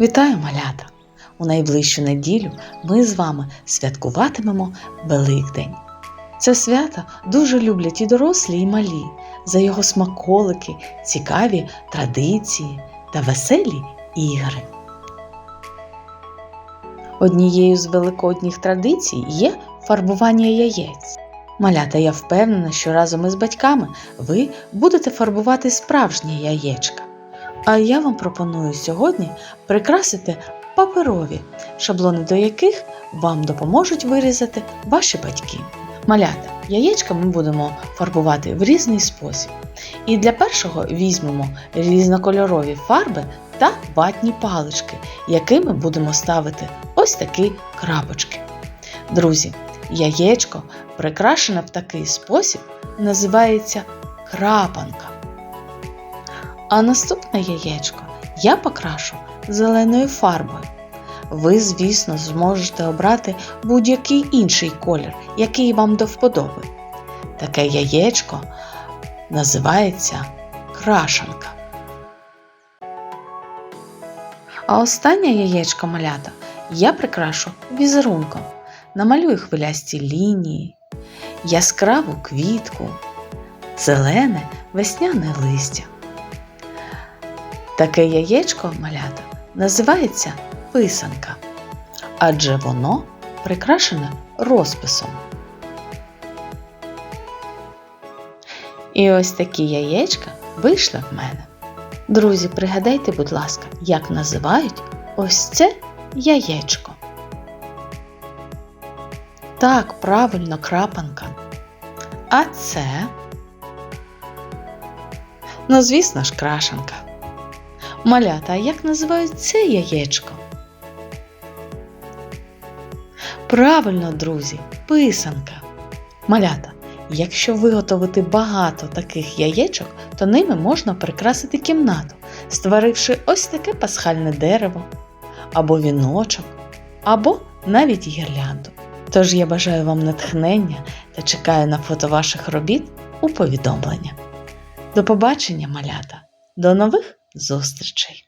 Вітаю, малята! У найближчу неділю ми з вами святкуватимемо Великдень. Це свято дуже люблять і дорослі, і малі за його смаколики, цікаві традиції та веселі ігри. Однією з великодніх традицій є фарбування яєць. Малята, я впевнена, що разом із батьками ви будете фарбувати справжнє яєчка. А я вам пропоную сьогодні прикрасити паперові, шаблони до яких вам допоможуть вирізати ваші батьки. Малята, яєчка ми будемо фарбувати в різний спосіб. І для першого візьмемо різнокольорові фарби та ватні палички, якими будемо ставити ось такі крапочки. Друзі, яєчко, прикрашене в такий спосіб, називається крапанка. А наступне яєчко я покрашу зеленою фарбою. Ви, звісно, зможете обрати будь-який інший колір, який вам до вподоби. Таке яєчко називається крашанка. А останнє яєчко малята я прикрашу візерунком. Намалюю хвилясті лінії, яскраву квітку, зелене весняне листя. Таке яєчко малята називається писанка, адже воно прикрашене розписом. І ось такі яєчка вийшли в мене. Друзі, пригадайте, будь ласка, як називають ось це яєчко. Так, правильно, крапанка. А це, ну, звісно ж, крашенка. Малята, а як називають це яєчко? Правильно, друзі, писанка. Малята, якщо виготовити багато таких яєчок, то ними можна прикрасити кімнату, створивши ось таке пасхальне дерево, або віночок, або навіть гірлянду. Тож я бажаю вам натхнення та чекаю на фото ваших робіт у повідомлення. До побачення, малята! До нових зустрічей!